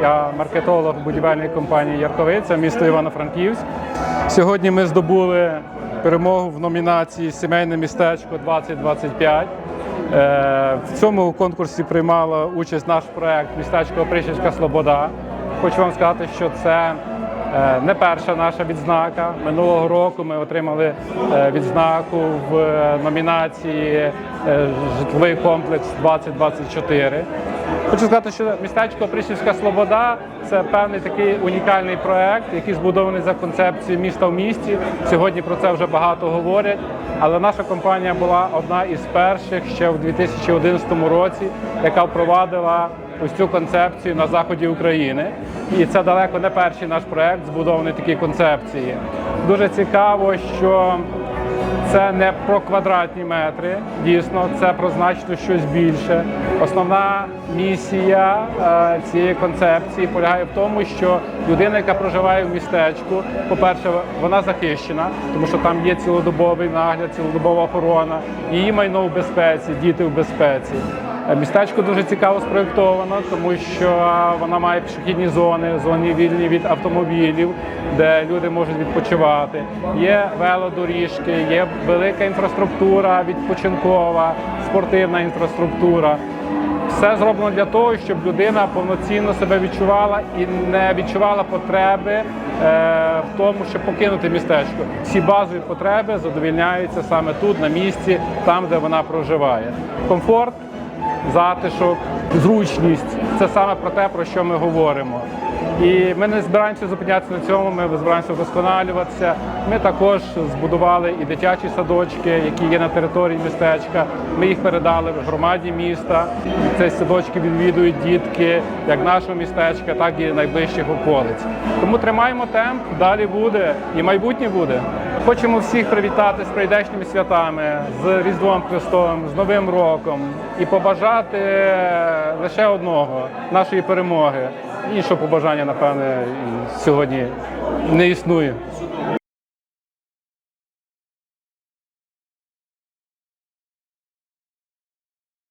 Я маркетолог будівельної компанії Ярковиця, місто Івано-Франківськ. Сьогодні ми здобули перемогу в номінації Сімейне містечко 2025. Е, В цьому конкурсі приймала участь наш проект Містечко Опришівська Слобода. Хочу вам сказати, що це е, не перша наша відзнака. Минулого року ми отримали е, відзнаку в номінації Житловий комплекс 2024. Хочу сказати, що містечко Опришівська Слобода це певний такий унікальний проект, який збудований за концепцією міста в місті. Сьогодні про це вже багато говорять. Але наша компанія була одна із перших ще в 2011 році, яка впровадила ось цю концепцію на заході України. І це далеко не перший наш проект, збудований такій концепції. Дуже цікаво, що це не про квадратні метри, дійсно, це про значно щось більше. Основна місія е, цієї концепції полягає в тому, що людина, яка проживає в містечку, по-перше, вона захищена, тому що там є цілодобовий нагляд, цілодобова охорона, її майно в безпеці, діти в безпеці. Е, Містечко дуже цікаво спроєктовано, тому що вона має пішохідні зони, зони вільні від автомобілів, де люди можуть відпочивати. Є велодоріжки, є велика інфраструктура відпочинкова, спортивна інфраструктура. Все зроблено для того, щоб людина повноцінно себе відчувала і не відчувала потреби е, в тому, щоб покинути містечко. Всі базові потреби задовільняються саме тут, на місці, там, де вона проживає. Комфорт, затишок, зручність це саме про те, про що ми говоримо. І ми не збираємося зупинятися на цьому, ми збираємося вдосконалюватися. Ми також збудували і дитячі садочки, які є на території містечка. Ми їх передали в громаді міста. Ці садочки відвідують дітки як нашого містечка, так і найближчих околиць. Тому тримаємо темп, далі буде і майбутнє буде. Хочемо всіх привітати з прийдешніми святами, з Різдвом Христовим, з Новим роком і побажати лише одного нашої перемоги. Іншого побажання, напевне, сьогодні не існує.